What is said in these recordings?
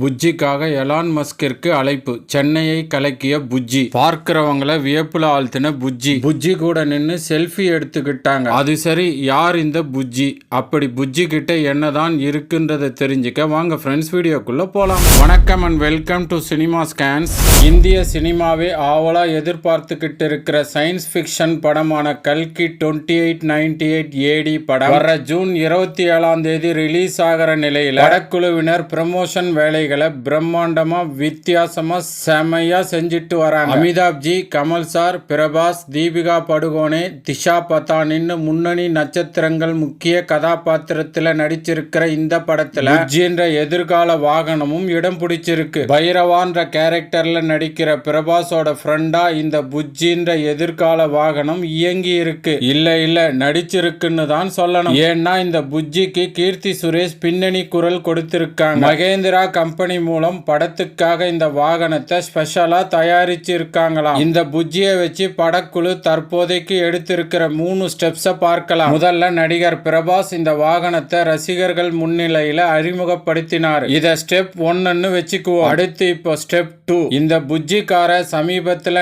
புஜ்ஜிக்காக Elon மஸ்கிற்கு அழைப்பு. சென்னையை கலக்கிய புஜ்ஜி. பார்க்கிறவங்கள வியப்புல ஆழ்த்தின புஜ்ஜி. புஜ்ஜி கூட நின்று செல்ஃபி எடுத்துக்கிட்டாங்க. அது சரி யார் இந்த புஜ்ஜி? அப்படி புஜ்ஜி கிட்ட என்னதான் இருக்குன்றதை தெரிஞ்சுக்க வாங்க ஃப்ரெண்ட்ஸ் வீடியோக்குள்ள போலாம். வணக்கம் and welcome to cinema scans இந்திய சினிமாவே ஆவலா எதிர்பார்த்துக்கிட்டு இருக்கிற சயின்ஸ் ஃபிக்ஷன் படமான கல்கி twenty eight ninety eight AD படம். வர ஜூன் இருபத்தி ஏழாம் தேதி ரிலீஸ் ஆகிற நிலையில் படக்குழுவினர் ப்ரமோஷன் வேலை வேலைகளை பிரம்மாண்டமா வித்தியாசமா செமையாக செஞ்சுட்டு வராங்க. அமிதாப் ஜி கமல் சார் பிரபாஸ் தீபிகா படுகோனே திஷா பத்தானின்னு முன்னணி நட்சத்திரங்கள் முக்கிய கதாபாத்திரத்தில் நடிச்சிருக்கிற இந்த படத்துல என்ற எதிர்கால வாகனமும் இடம் பிடிச்சிருக்கு. பைரவான்ற கேரக்டர்ல நடிக்கிற பிரபாஸோட ஃப்ரெண்டா இந்த புஜ்ஜின்ற எதிர்கால வாகனம் இயங்கி இருக்கு இல்ல இல்ல நடிச்சிருக்குன்னு தான் சொல்லணும். ஏன்னா இந்த புஜ்ஜிக்கு கீர்த்தி சுரேஷ் பின்னணி குரல் கொடுத்திருக்காங்க. மகேந்திரா கம்பெனி கம்பெனி மூலம் படத்துக்காக இந்த வாகனத்தை ஸ்பெஷலாக தயாரிச்சிருக்காங்களாம். இந்த புஜ்ஜியை வச்சு படக்குழு தற்போதைக்கு எடுத்திருக்கிற மூணு ஸ்டெப்ஸை பார்க்கலாம். முதல்ல நடிகர் பிரபாஸ் இந்த வாகனத்தை ரசிகர்கள் முன்னிலையில் அறிமுகப்படுத்தினார். இதை ஸ்டெப் ஒன்னு வச்சுக்குவோம். அடுத்து இப்போ ஸ்டெப் டூ. இந்த புஜ்ஜி காரை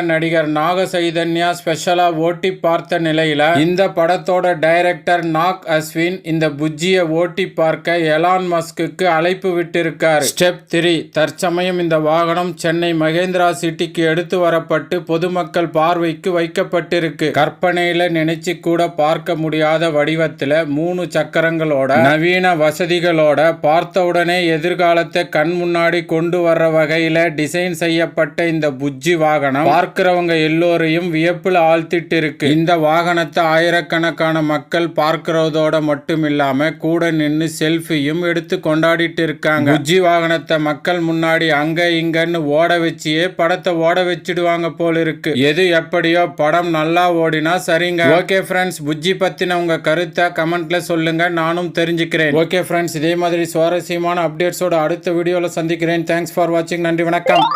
நடிகர் நாக சைதன்யா ஸ்பெஷலாக ஓட்டி பார்த்த நிலையில இந்த படத்தோட டைரக்டர் நாக் அஸ்வின் இந்த புஜ்ஜியை ஓட்டி பார்க்க எலான் மஸ்குக்கு அழைப்பு விட்டிருக்கார். ஸ்டெப் த்ரீ தற்சமயம் இந்த வாகனம் சென்னை மகேந்திரா சிட்டிக்கு எடுத்து வரப்பட்டு பொதுமக்கள் பார்வைக்கு வைக்கப்பட்டிருக்கு. கற்பனையில நினைச்சு கூட பார்க்க முடியாத வடிவத்துல மூணு சக்கரங்களோட நவீன வசதிகளோட பார்த்தவுடனே எதிர்காலத்தை கண் முன்னாடி கொண்டு வர்ற வகையில டிசைன் செய்யப்பட்ட இந்த புஜ்ஜி வாகனம் பார்க்கிறவங்க எல்லோரையும் வியப்புல ஆழ்த்திட்டு இருக்கு இந்த வாகனத்தை ஆயிரக்கணக்கான மக்கள் பார்க்கிறதோட மட்டும் இல்லாம கூட நின்னு செல்ஃபியும் எடுத்து கொண்டாடிட்டு இருக்காங்க. புஜ்ஜி வாகனத்தை மக்கள் முன்னாடி அங்க இங்கன்னு ஓட வச்சியே படத்தை ஓட வச்சிடுவாங்க போல இருக்கு எது எப்படியோ படம் நல்லா ஓடினா சரிங்க. ஓகே ஃப்ரெண்ட்ஸ் புஜ்ஜி பத்தின உங்க கருத்தை கமெண்ட்ல சொல்லுங்க. நானும் தெரிஞ்சுக்கிறேன். ஓகே ஃப்ரெண்ட்ஸ் இதே மாதிரி சுவாரஸ்யமான அப்டேட்ஸோட அடுத்த வீடியோல சந்திக்கிறேன். தேங்க்ஸ் ஃபார் வாட்சிங் நன்றி வணக்கம்.